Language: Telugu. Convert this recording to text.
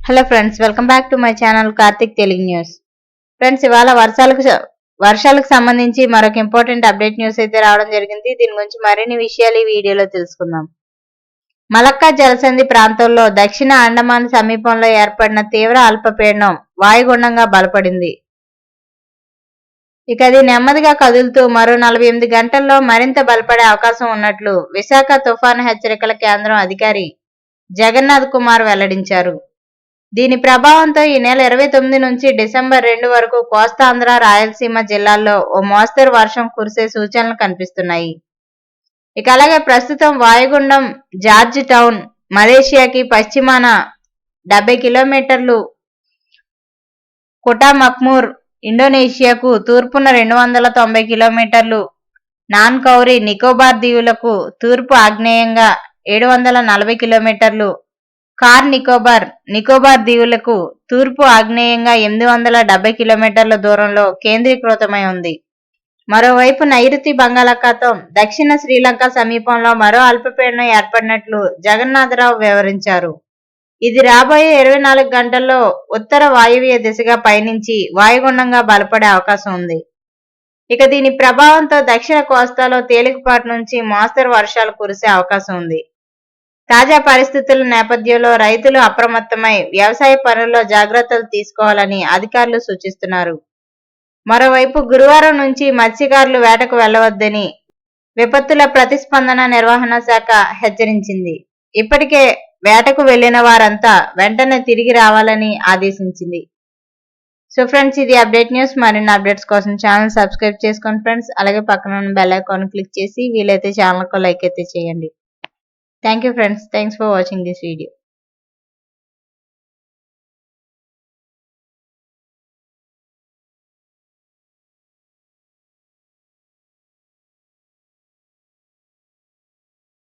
Hello friends welcome back to my channel Karthik Telugu news. Friends ఇవాళ వర్షాలకు వర్షాలకు సంబంధించి మరొక ఇంపార్టెంట్ అప్డేట్ న్యూస్ అయితే రావడం జరిగింది. దీని గురించి మరిన్ని విషయాలు ఈ వీడియోలో తెలుసుకుందాం. మలక్కా జలసంధి ప్రాంతంలో దక్షిణ అండమాన్ సమీపంలో ఏర్పడిన తీవ్ర అల్పపీడనం వాయుగుండంగా బలపడింది. ఇక అది నెమ్మదిగా కదులుతూ మరో నలభై ఎనిమిది గంటల్లో మరింత బలపడే అవకాశం ఉన్నట్లు విశాఖ తుఫాను హెచ్చరికల కేంద్రం అధికారి జగన్నాథ్ కుమార్ వెల్లడించారు. దీని ప్రభావంతో ఈ నెల ఇరవై తొమ్మిది నుంచి డిసెంబర్ రెండు వరకు కోస్తాంధ్ర రాయలసీమ జిల్లాల్లో ఓ మోస్తరు వర్షం కురిసే సూచనలు కనిపిస్తున్నాయి. ఇక అలాగే ప్రస్తుతం వాయుగుండం జార్జ్ టౌన్ మలేషియాకి పశ్చిమాన డెబ్బై కిలోమీటర్లు కుటా మక్మూర్ ఇండోనేషియాకు తూర్పున రెండు వందల తొంభై కిలోమీటర్లు నాన్ కౌరి నికోబార్ దీవులకు తూర్పు ఆగ్నేయంగా ఏడు వందల నలభై కిలోమీటర్లు కార్ నికోబార్. నికోబార్ దీవులకు తూర్పు ఆగ్నేయంగా ఎనిమిది వందల డెబ్బై కిలోమీటర్ల దూరంలో కేంద్రీకృతమై ఉంది. మరోవైపు నైరుతి బంగాళాఖాతం దక్షిణ శ్రీలంక సమీపంలో మరో అల్పపీడనం ఏర్పడినట్లు జగన్నాథరావు వివరించారు. ఇది రాబోయే ఇరవై నాలుగు గంటల్లో ఉత్తర వాయువ్య దిశగా పయనించి వాయుగుండంగా బలపడే అవకాశం ఉంది. ఇక దీని ప్రభావంతో దక్షిణ కోస్తాలో తేలికపాటి నుంచి మోస్తరు వర్షాలు కురిసే అవకాశం ఉంది. తాజా పరిస్థితుల నేపథ్యంలో రైతులు అప్రమత్తమై వ్యవసాయ పనుల్లో జాగ్రత్తలు తీసుకోవాలని అధికారులు సూచిస్తున్నారు. మరోవైపు గురువారం నుంచి మత్స్యకారులు వేటకు వెళ్ళవద్దని విపత్తుల ప్రతిస్పందన నిర్వహణ శాఖ హెచ్చరించింది. ఇప్పటికే వేటకు వెళ్ళిన వారంతా వెంటనే తిరిగి రావాలని ఆదేశించింది. సో ఫ్రెండ్స్ ఇది అప్డేట్ న్యూస్. మరిన్ని అప్డేట్స్ కోసం ఛానల్ సబ్స్క్రైబ్ చేసుకోండి ఫ్రెండ్స్. అలాగే పక్కన ఉన్న బెల్ ఐకాన్ క్లిక్ చేసి వీలైతే ఛానల్కు లైక్ అయితే చేయండి. Thank you friends. Thanks for watching this video.